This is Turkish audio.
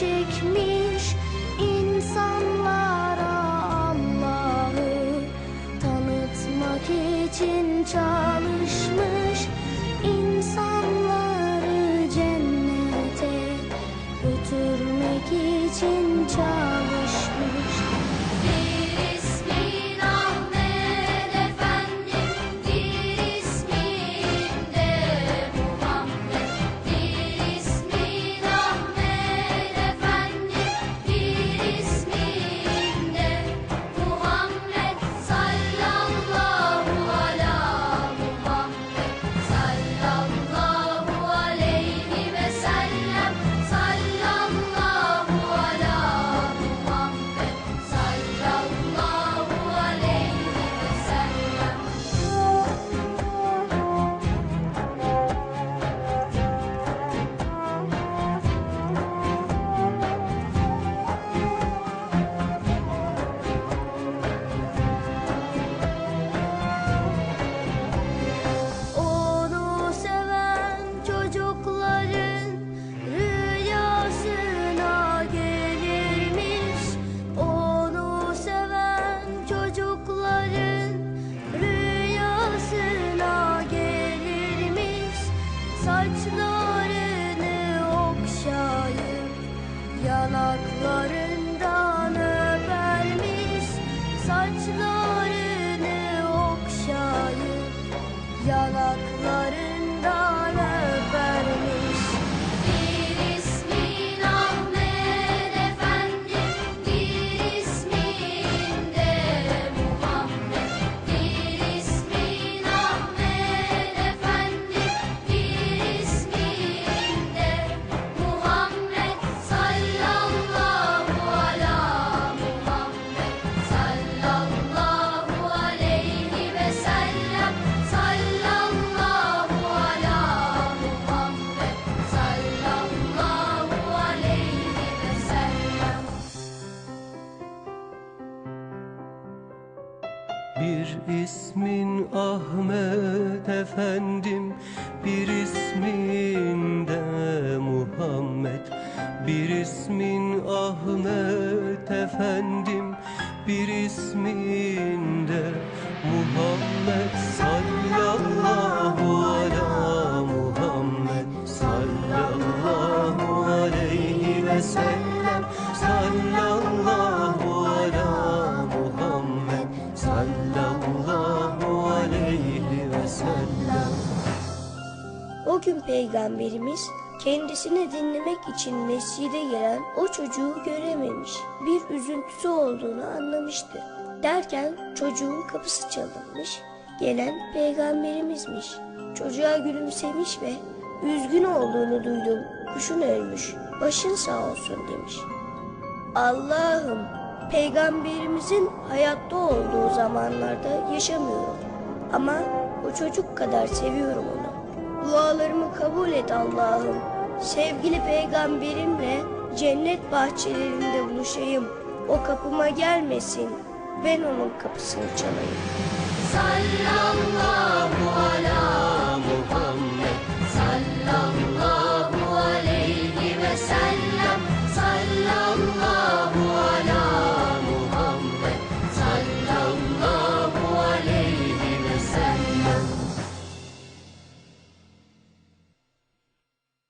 çekmiş insanlara Allah'ı tanıtmak için çalışmış insanları cennete götürmek için çalışmış. Saçlarını okşayıp yanaklarından öpermiş. Saçlarını okşayıp yanaklarından ismin Ahmet efendim Bir ismin de Muhammed. Bir ismin Ahmet efendim Bir ismin de Muhammed. Sallallahu O gün peygamberimiz kendisini dinlemek için mescide gelen o çocuğu görememiş. Bir üzüntüsü olduğunu anlamıştı. Derken çocuğun kapısı çalınmış. Gelen peygamberimizmiş. Çocuğa gülümsemiş ve üzgün olduğunu duydum. Kuşun ölmüş. Başın sağ olsun demiş. Allah'ım peygamberimizin hayatta olduğu zamanlarda yaşamıyorum. Ama o çocuk kadar seviyorum onu. Dualarımı kabul et Allah'ım. Sevgili peygamberimle cennet bahçelerinde buluşayım. O kapıma gelmesin. Ben onun kapısını çalayım. Sallallahu ala